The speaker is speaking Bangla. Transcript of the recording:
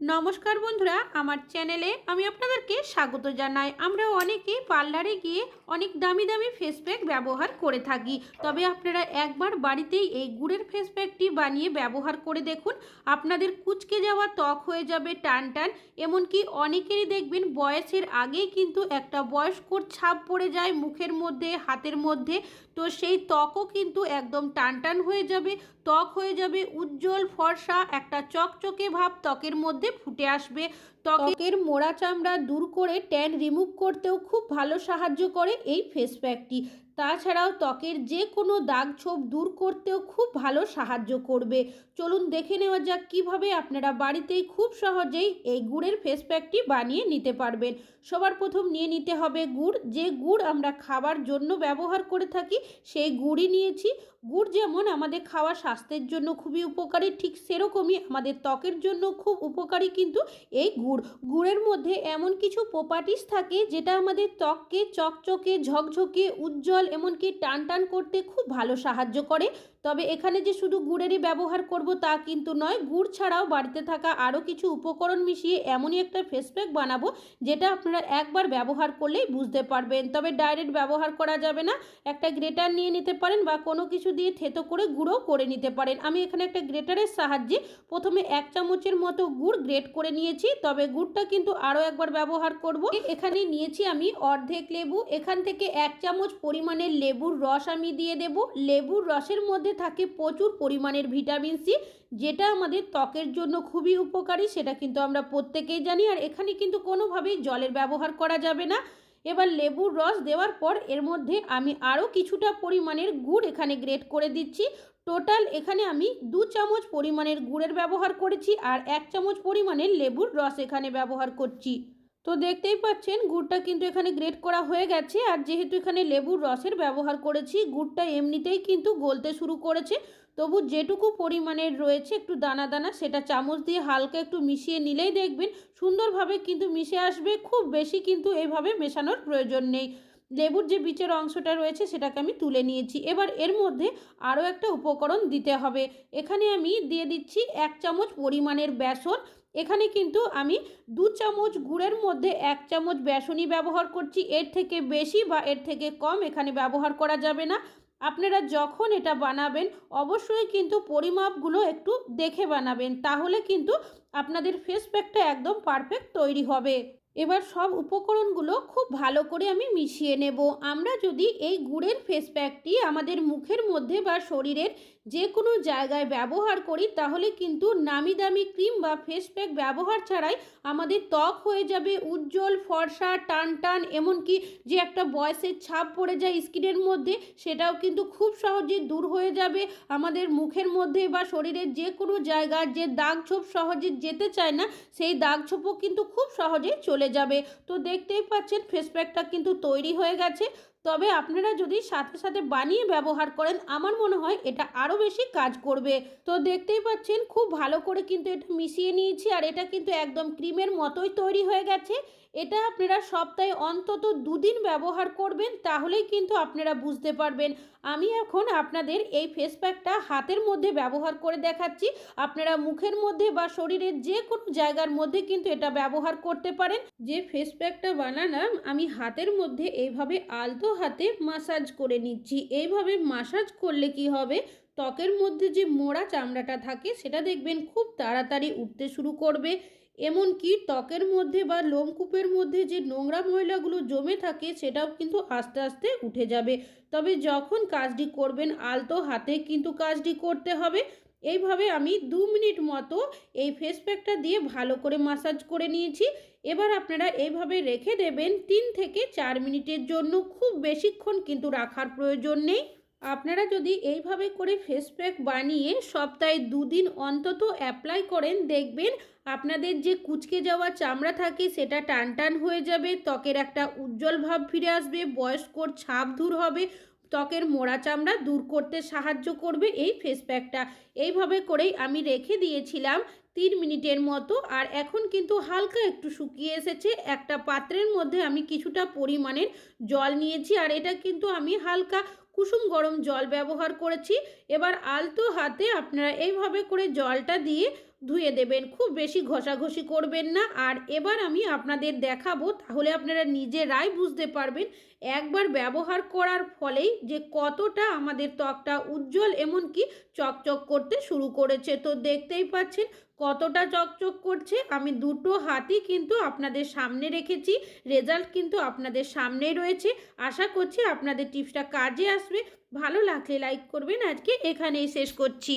নমস্কার বন্ধুরা, আমার চ্যানেলে আমি আপনাদেরকে স্বাগত জানাই। আমরা অনেকেই পার্লারে গিয়ে অনেক দামি দামি ফেস প্যাক ব্যবহার করে থাকি। তবে আপনারা একবার বাড়িতেই এই গুড়ের ফেস প্যাকটি বানিয়ে ব্যবহার করে দেখুন। আপনাদের কুচকে যাওয়া ত্বক হয়ে যাবে টান টান, এমনকি অনেকেরই দেখবেন বয়সের আগেই কিন্তু একটা বয়স্কর ছাপ পড়ে যায় মুখের মধ্যে, হাতের মধ্যে। তো সেই ত্বকও কিন্তু একদম টান টান হয়ে যাবে, ত্বক হয়ে যাবে উজ্জ্বল ফর্সা, একটা চকচকে ভাব ত্বকের মধ্যে ফুটে আসবে। ত্বকের মোড়া চামড়া দূর করে ট্যান রিমুভ করতেও খুব ভালো সাহায্য করে এই ফেস প্যাকটি তাছাড়াও ত্বকের যে কোনো দাগ ছোপ দূর করতেও খুব ভালো সাহায্য করবে। চলুন দেখে নেওয়া যাক কীভাবে আপনারা বাড়িতেই খুব সহজেই এই গুড়ের ফেস প্যাকটি বানিয়ে নিতে পারবেন। সবার প্রথম নিয়ে নিতে হবে গুড়। যে গুড় আমরা খাবার জন্য ব্যবহার করে থাকি, সেই গুড়ই নিয়েছি। গুড় যেমন আমাদের খাওয়া স্বাস্থ্যের জন্য খুবই উপকারী, ঠিক সেরকমই আমাদের ত্বকের জন্য খুব উপকারী কিন্তু এই গুড়। গুড়ের মধ্যে এমন কিছু প্রপার্টিস থাকে, যেটা আমাদের ত্বককে চকচকে, ঝকঝকে, উজ্জ্বল এমনকি টান টান করতে খুব ভালো সাহায্য করে। তবে এখানে যে শুধু গুড়েরই ব্যবহার করব তা কিন্তু নয়, গুড় ছাড়াও বাড়িতে থাকা আরও কিছু উপকরণ মিশিয়ে এমনই একটা ফেস প্যাক বানাবো, যেটা আপনারা একবার ব্যবহার করলেই বুঝতে পারবেন। তবে ডাইরেক্ট ব্যবহার করা যাবে না, একটা গ্রেটার নিয়ে নিতে পারেন বা কোনো কিছু দিয়ে থেতো করে গুঁড়ো করে নিতে পারেন। আমি এখানে একটা গ্রেটারের সাহায্যে প্রথমে এক চামচের মতো গুড় গ্রেট করে নিয়েছি, তবে গুড়টা কিন্তু আরও একবার ব্যবহার করব। এখানে নিয়েছি আমি অর্ধেক লেবু, এখান থেকে এক চামচ পরিমাণের লেবুর রস আমি দিয়ে দেব। লেবুর রসের মধ্যে থাকে প্রচুর পরিমাণের ভিটামিন সি, যেটা আমাদের ত্বকের জন্য খুবই উপকারী, সেটা কিন্তু আমরা প্রত্যেকেই জানি। আর এখানে কিন্তু কোনোভাবেই জলের ব্যবহার করা যাবে না। এবার লেবুর রস দেওয়ার পর এর মধ্যে আমি আরও কিছুটা পরিমাণের গুড় এখানে গ্রেট করে দিচ্ছি। টোটাল এখানে আমি দু চামচ পরিমাণের গুড়ের ব্যবহার করেছি আর এক চামচ পরিমাণের লেবুর রস এখানে ব্যবহার করছি। তো দেখতেই পাচ্ছেন, গুড়টা কিন্তু এখানে গ্রেট করা হয়ে গেছে। আর যেহেতু এখানে লেবুর রসের ব্যবহার করেছি, গুড়টা এমনিতেই কিন্তু গলতে শুরু করেছে। তবু যেটুকু পরিমাণের রয়েছে একটু দানা দানা, সেটা চামচ দিয়ে হালকা একটু মিশিয়ে নিলেই দেখবেন সুন্দরভাবে কিন্তু মিশে আসবে। খুব বেশি কিন্তু এইভাবে মেশানোর প্রয়োজন নেই। লেবুর যে বীচের অংশটা রয়েছে, সেটাকে আমি তুলে নিয়েছি। এবার এর মধ্যে আরও একটা উপকরণ দিতে হবে। এখানে আমি দিয়ে দিচ্ছি এক চামচ পরিমাণের বেসন। এখানে কিন্তু আমি দু চামচ গুড়ের মধ্যে এক চামচ বেসনই ব্যবহার করছি। এর থেকে বেশি বা এর থেকে কম এখানে ব্যবহার করা যাবে না। আপনারা যখন এটা বানাবেন, অবশ্যই কিন্তু পরিমাপগুলো একটু দেখে বানাবেন, তাহলে কিন্তু আপনাদের ফেস প্যাকটা একদম পারফেক্ট তৈরি হবে। এবার সব উপকরণগুলো খুব ভালো করে আমি মিশিয়ে নেব। আমরা যদি এই গুড়ের ফেস প্যাকটি আমাদের মুখের মধ্যে বা শরীরের যে কোনো জায়গায় ব্যবহার করি, তাহলে কিন্তু নামি দামি ক্রিম বা ফেস প্যাক ব্যবহার ছাড়াই আমাদের ত্বক হয়ে যাবে উজ্জ্বল, ফর্সা, টান টান, এমনকি যে একটা বয়সের ছাপ পড়ে যায় স্কিনের মধ্যে, সেটাও কিন্তু খুব সহজে দূর হয়ে যাবে। আমাদের মুখের মধ্যে বা শরীরের যে কোনো জায়গা যে দাগ ছোপ সহজে যেতে চায় না, সেই দাগ ছোপও কিন্তু খুব সহজেই চলে যাবে। তো দেখতেই পাচ্ছেন ফেস প্যাকটা কিন্তু তৈরি হয়ে গেছে। তবে আপনারা যদি সাথে সাথে বানিয়ে ব্যবহার করেন, আমার মনে হয় এটা আরও বেশি কাজ করবে। তো দেখতেই পাচ্ছেন খুব ভালো করে কিন্তু এটা মিশিয়ে নিয়েছি আর এটা কিন্তু একদম ক্রিমের মতোই তৈরি হয়ে গেছে। এটা আপনারা সপ্তাহে অন্তত দুদিন ব্যবহার করবেন, তাহলেই কিন্তু আপনারা বুঝতে পারবেন। আমি এখন আপনাদের এই ফেস প্যাকটা হাতের মধ্যে ব্যবহার করে দেখাচ্ছি। আপনারা মুখের মধ্যে বা শরীরের যে কোনো জায়গার মধ্যে কিন্তু এটা ব্যবহার করতে পারেন। যে ফেস প্যাকটা বানালাম, আমি হাতের মধ্যে এইভাবে আলতো হাতে মাসাজ করে নিচ্ছি। এইভাবে মাসাজ করলে কি হবে? ত্বকের মধ্যে যে মোড়া চামড়াটা থাকে, সেটা দেখবেন খুব তাড়াতাড়ি উঠতে শুরু করবে। এমনকি ত্বকের মধ্যে বা লোমকূপের মধ্যে যে নোংরা ময়লাগুলো জমে থাকে সেটাও কিন্তু আস্তে আস্তে উঠে যাবে। তবে যখন কাজটি করবেন, আলতো হাতে কিন্তু কাজটি করতে হবে। এইভাবে আমি দু মিনিট মতো এই ফেস প্যাকটা দিয়ে ভালো করে মাসাজ করে নিয়েছি। এবার আপনারা এইভাবে রেখে দেবেন তিন থেকে চার মিনিটের জন্য। খুব বেশিক্ষণ কিন্তু রাখার প্রয়োজন নেই। আপনারা যদি এইভাবে করে ফেস প্যাক বানিয়ে সপ্তাহে দুদিন অন্তত অ্যাপ্লাই করেন, দেখবেন আপনাদের যে কুচকে যাওয়া চামড়া থাকে সেটা টান টান হয়ে যাবে, ত্বকের একটা উজ্জ্বল ভাব ফিরে আসবে, বয়স্কর ছাপ দূর হবে, ত্বকের মোড়া চামড়া দূর করতে সাহায্য করবে এই ফেস প্যাকটা এইভাবে করেই আমি রেখে দিয়েছিলাম তিন মিনিটের মতো, আর এখন কিন্তু হালকা একটু শুকিয়ে এসেছে, একটা পাত্রের মধ্যে আমি কিছুটা পরিমাণের জল নিয়েছি, আর এটা কিন্তু আমি হালকা কুসুম গরম জল ব্যবহার করেছি। এবার আলতো হাতে আপনারা এইভাবে করে জলটা দিয়ে ধুয়ে দেবেন, খুব বেশি ঘষাঘষি করবেন না। আর এবার আমি আপনাদের দেখাবো, তাহলে আপনারা নিজেরাই বুঝতে পারবেন একবার ব্যবহার করার ফলেই যে কতটা আমাদের ত্বকটা উজ্জ্বল, এমনকি চকচক করতে শুরু করেছে। তো দেখতেই পাচ্ছেন কতটা চকচক করছে। আমি দুটো হাতই কিন্তু আপনাদের সামনে রেখেছি, রেজাল্ট কিন্তু আপনাদের সামনেই রয়েছে। আশা করছি আপনাদের টিপসটা কাজে আসবে। ভালো লাগলে লাইক করবেন। আজকে এখানেই শেষ করছি।